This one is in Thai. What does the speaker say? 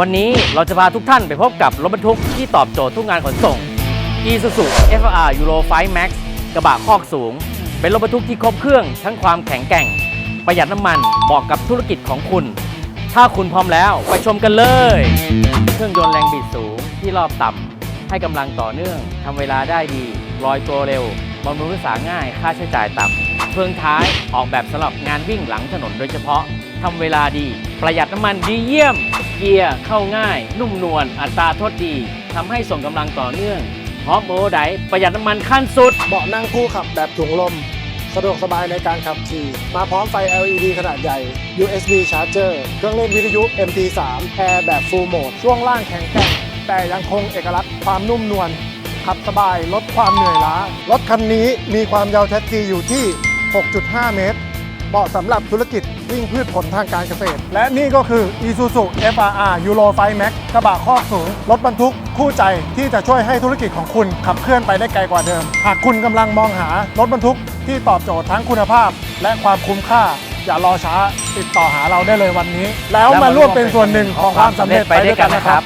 วันนี้เราจะพาทุกท่านไปพบกับรถบรรทุกที่ตอบโจทย์ทุกงานขนส่ง Isuzu FR Euro 5 Max กระบะคอกสูง เป็นรถบรรทุกที่ครบเครื่อง ทั้งความแข็งแกร่ง ประหยัดน้ำมันเหมาะกับธุรกิจของคุณ ถ้าคุณพร้อมแล้วไปชมกันเลย เครื่องยนต์แรงบิดสูงที่รอบต่ำให้กำลังต่อเนื่องทำเวลาได้ดีลอยตัวเร็วบำรุงรักษาง่ายค่าใช้จ่ายต่ำเฟืองท้ายออกแบบสำหรับงานวิ่งหลังถนนโดยเฉพาะทำเวลาดี ประหยัดน้ำมันดีเยี่ยม เกียร์เข้าง่าย นุ่มนวลอัตราโทษดีทำให้ส่งกำลังต่อเนื่องพร้อมโมไดประหยัดน้ำมันขั้นสุด เบาะนั่งคู่ขับแบบถุงลม สะดวกสบายในการขับขี่ มาพร้อมไฟ LED ขนาดใหญ่ USB Charger เครื่องเล่นวิทยุ MT3 แอร์แบบ Full Mode ช่วงล่างแข็งแกร่งแต่ยังคงเอกลักษณ์ความนุ่มนวลขับสบายลดความเหนื่อยล้ารถคันนี้มีความยาวแท็กซี่อยู่ที่ 6.5 เมตร เหมาะสำหรับธุรกิจวิ่งพืชผลทางการเกษตร และนี่ก็คือ Isuzu FRR Euro 5 Max กระบะคอกสูง รถบรรทุกคู่ใจที่จะช่วยให้ธุรกิจของคุณขับเคลื่อนไปได้ไกลกว่าเดิม หากคุณกำลังมองหารถบรรทุกที่ตอบโจทย์ทั้งคุณภาพ และความคุ้มค่า อย่ารอช้าติดต่อหาเราได้เลยวันนี้ แล้วมาร่วมเป็นส่วนหนึ่งของความสำเร็จไปด้วยกันนะครับ